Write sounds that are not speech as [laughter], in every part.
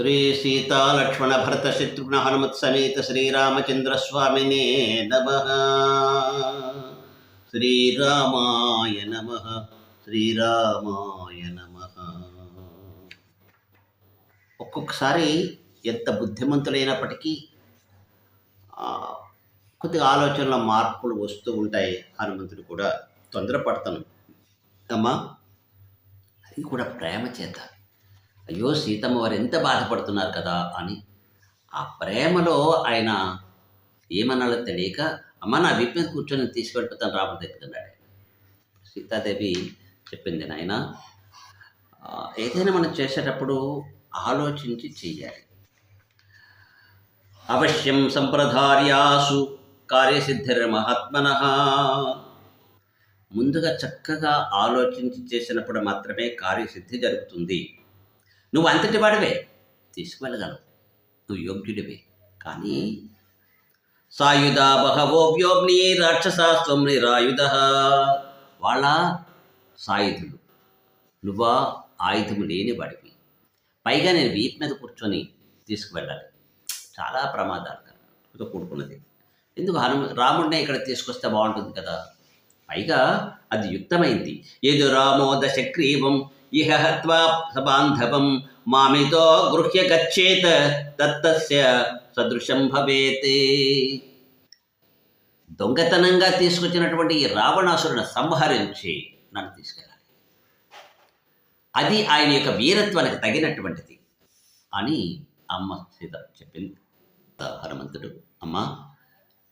శ్రీ సీతాలక్ష్మణ భరత శత్రుఘ్న హనుమత్ సమేత శ్రీరామచంద్ర స్వామినే నమ. శ్రీరామాయ నమ. శ్రీరామాయ నమ. ఒక్కొక్కసారి ఎంత బుద్ధిమంతులైనప్పటికీ కొద్దిగా ఆలోచనలో మార్పులు వస్తూ ఉంటాయి. హనుమంతుడు కూడా తొందరపడతాను అమ్మా అది కూడా ప్రేమ చేత. అయ్యో సీతమ్మ వారు ఎంత బాధపడుతున్నారు కదా అని. ఆ ప్రేమలో ఆయన ఏమన్నాలో తెలియక అమ్మ నా వీపు మీద కూర్చొని తీసుకెళ్ళిపోతాను రాముడి దగ్గరికి అన్నాడు సీతాదేవి చెప్పింది నాయన ఏదైనా మనం చేసేటప్పుడు ఆలోచించి చెయ్యాలి. అవశ్యం సంప్రదార్యాసు కార్యసిద్ధిర్మహాత్మన. ముందుగా చక్కగా ఆలోచించి చేసినప్పుడు మాత్రమే కార్యసిద్ధి జరుగుతుంది. నువ్వు అంతటి వాడివే. తీసుకువెళ్ళగలవు. నువ్వు యోగ్యుడివే. కానీ సాయుధ బహవో వ్యోగ్ని రాక్షసాస్త్వం నిరాయుధ. వాళ్ళ సాయుధులు. నువ్వా ఆయుధము లేని వాడివి. పైగా నేను వీపు మీద కూర్చొని తీసుకువెళ్ళాలి. చాలా ప్రమాదాలు. కూడుకున్నది. ఎందుకు హనుమ రాముడినే ఇక్కడ తీసుకొస్తే బాగుంటుంది కదా? పైగా అది యుక్తమైంది. ఏదు రామో దశక్రీవం ఇహ హత్వా సబాంధవం మామితో గృహ్య గచ్చేత తత్తస్య సదృశం భవేత్. దొంగతనంగా తీసుకొచ్చినటువంటి ఈ రావణాసురుని సంహరించి నన్ను తీసుకెళ్ళాలి. అది ఆయన యొక్క వీరత్వానికి తగినటువంటిది అని అమ్మ సీత చెప్పింది. హనుమంతుడు అమ్మ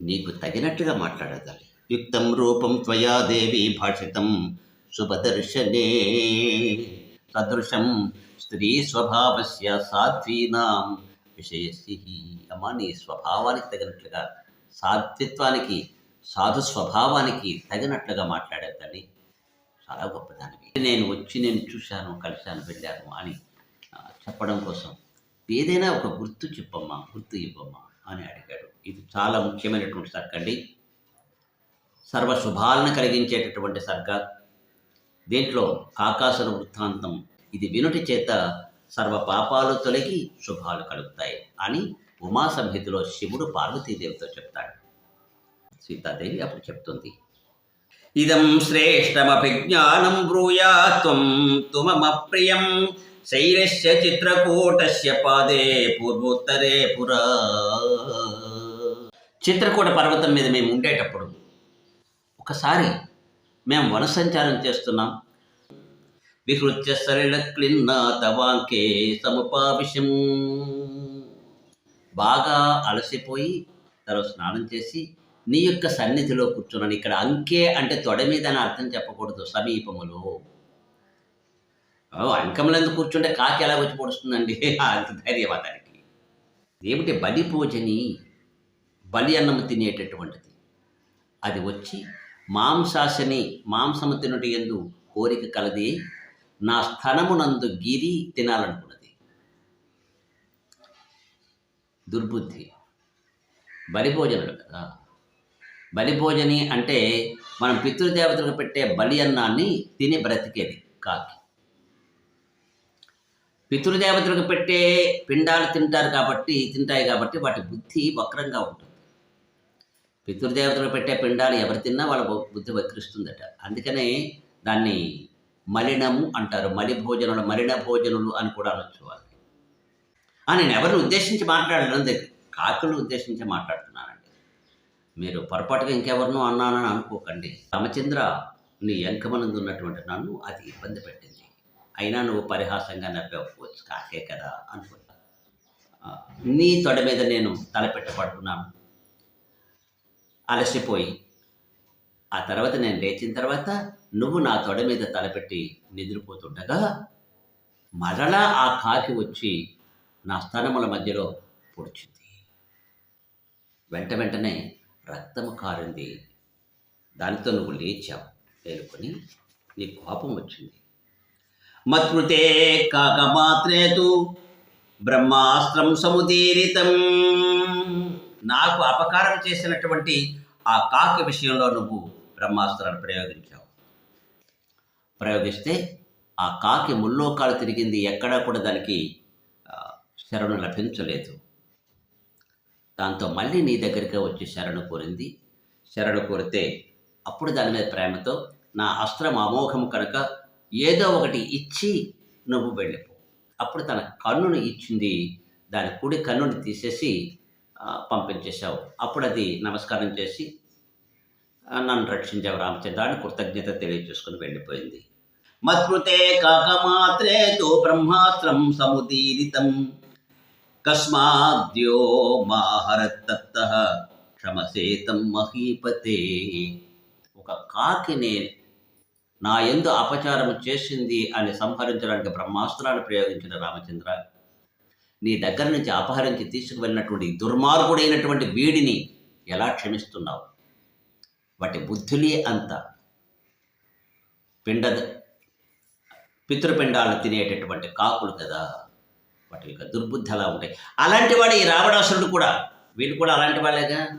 నీకు తగినట్టుగా మాట్లాడగలి. యుక్తం రూపం త్వయా దేవి భాషితం. శుభదర్శనే. సదృశం స్త్రీ స్వభావస్య సాధ్వీనాం విషయసి అమ్మ నీ స్వభావానికి తగినట్లుగా సాధ్వత్వానికి సాధు స్వభావానికి తగినట్లుగా మాట్లాడే తల్లి. చాలా గొప్పదానివి. నేను వచ్చి నేను చూశాను కలిశాను వెళ్ళాను అని చెప్పడం కోసం. ఏదైనా ఒక గుర్తు చెప్పమ్మా గుర్తు ఇవ్వమ్మా అని అడిగాడు. ఇది చాలా ముఖ్యమైనటువంటి సర్గ సర్వశుభాలను సర్వ శుభాలను కలిగించేటటువంటి సర్గ. దీంట్లో కాకాసుర వృత్తాంతం ఇది వినుటి చేత సర్వ పాపాలు తొలగి శుభాలు కలుగుతాయి అని ఉమా సంహితలో శివుడు పార్వతీదేవితో చెప్తాడు. సీతాదేవి అప్పుడు చెప్తుంది. ఇదం శ్రేష్టమభిజ్ఞానం బ్రూయాత్వం తుమమప్రియం. శైలస్య చిత్రకూటస్య పాదే పూర్వోత్తరే పురా. చిత్రకూట పర్వతం మీద మేము ఉండేటప్పుడు ఒకసారి మేము వన సంచారం చేస్తున్నాం. విహృత్య సరళ క్లిన్నాతవాంకే సముపావిషం బాగా అలసిపోయి తర్వాత స్నానం చేసి నీ యొక్క సన్నిధిలో కూర్చున్నాను. ఇక్కడ అంకే అంటే తొడ మీద అని అర్థం చెప్పకూడదు సమీపములో. అంకములందు కూర్చుంటే కాకి ఎలా వచ్చి పొడుస్తుందండి? [laughs] అంత ధైర్యం అతనికి. ఏమిటి బలి పూజని బలి అన్నము తినేటటువంటిది? అది వచ్చి మాంసాశని మాంసము తినుటి ఎందు కోరిక కలది నా స్థనమునందు గిరి తినాలనుకున్నది. దుర్బుద్ధి. బలిభోజనుడు కదా. బలిభోజని అంటే మనం పితృదేవతలకు పెట్టే బలి అన్నాన్ని తిని బ్రతికేది కాకి పితృదేవతలకు పెట్టే పిండాలు తింటారు కాబట్టి తింటాయి కాబట్టి వాటి బుద్ధి వక్రంగా ఉంటుంది. పితృదేవతలు పెట్టే పిండాలు ఎవరు తిన్నా వాళ్ళ బుద్ధి వక్రిస్తుందట అందుకనే దాన్ని మలినము అంటారు. మలి భోజనులు మలిన భోజనులు అని కూడా అనొచ్చు వాళ్ళు నేను ఎవరిని ఉద్దేశించి మాట్లాడడం కాకులు కాకులను ఉద్దేశించి మాట్లాడుతున్నానండి. మీరు పొరపాటుగా ఇంకెవరినో అన్నానని అనుకోకండి. రామచంద్ర నీ ఎంకమనందు ఉన్నటువంటి నన్ను అది ఇబ్బంది పెట్టింది. అయినా నువ్వు పరిహాసంగా నవ్వకపోవచ్చు. కాకే కదా అనుకుంటా. నీ తొడ మీద నేను తలపెట్ట పడుకున్నాను. అలసిపోయి ఆ తర్వాత నేను లేచిన తర్వాత నువ్వు నా తొడ మీద తలపెట్టి నిద్రపోతుండగా మరలా ఆ కాకి వచ్చి నా స్థానముల మధ్యలో పొడిచింది. వెంట వెంటనే రక్తము కారింది. దానితో నువ్వు లేచావు తేలుకొని నీ కోపం వచ్చింది. మత్మృతే కాక మాత్రేతు బ్రహ్మాస్త్రం సముదీరితం. నాకు అపకారం చేసినటువంటి ఆ కాకి విషయంలో నువ్వు బ్రహ్మాస్త్రాన్ని ప్రయోగించావు. ప్రయోగిస్తే ఆ కాకి ముల్లోకాలు తిరిగింది ఎక్కడా కూడా దానికి శరణు లభించలేదు. దాంతో మళ్ళీ నీ దగ్గరికే వచ్చి శరణు కోరింది. శరణు కోరితే అప్పుడు దాని మీద ప్రేమతో నా అస్త్రం అమోఘం కనుక ఏదో ఒకటి ఇచ్చి నువ్వు వెళ్ళిపో. అప్పుడు తన కన్నును ఇచ్చింది దాని కుడి కన్నుని తీసేసి పంపించేశావు. అప్పుడు అది నమస్కారం చేసి నన్ను రక్షించావు రామచంద్ర అని కృతజ్ఞత తెలియచేసుకుని వెళ్ళిపోయింది. మత్కృతే కాకమాత్రే తో బ్రహ్మాస్త్రం సముదీరితం. కస్మాద్యో మాహరత్తప్త క్షమసేతం మహీపతే. ఒక కాకిని నా ఎందు అపచారం చేసింది అని సంహరించడానికి బ్రహ్మాస్త్రాన్ని ప్రయోగించిన రామచంద్ర నీ దగ్గర నుంచి అపహరించి తీసుకువెళ్ళినటువంటి దుర్మార్గుడైనటువంటి వీడిని ఎలా క్షమిస్తున్నావు? వాటి బుద్ధులే అంత. పిండ పితృపిండాలు తినేటటువంటి కాకులు కదా వాటి యొక్క దుర్బుద్ధి అలా ఉంటాయి. అలాంటి వాడు ఈ రావణాసురుడు కూడా వీళ్ళు కూడా అలాంటి వాళ్ళేగా?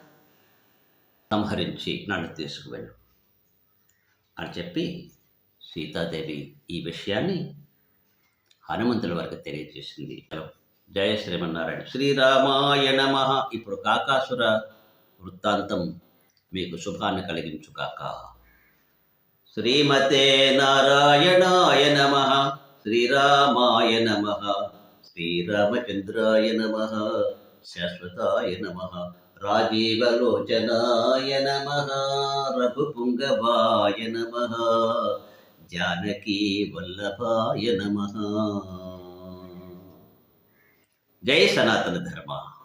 సంహరించి నన్ను తీసుకువెళ్ళు అని చెప్పి సీతాదేవి ఈ విషయాన్ని హనుమంతుల వరకు తెలియజేసింది. జయ శ్రీమన్నారాయణ. శ్రీరామాయ నమ. ఇప్పుడు కాకాసుర వృత్తాంతం మీకు శుభాన్ని కలిగించుగాక శ్రీమతే నారాయణాయ నమ. శ్రీరామాయ నమ. శ్రీరామచంద్రాయ నమ. శాశ్వతాయ నమ. రాజీవలోచనాయ నమ. రఘుపుంగవాయ నమ. జానకీ వల్లభాయ నమ. जय सनातन धर्मा।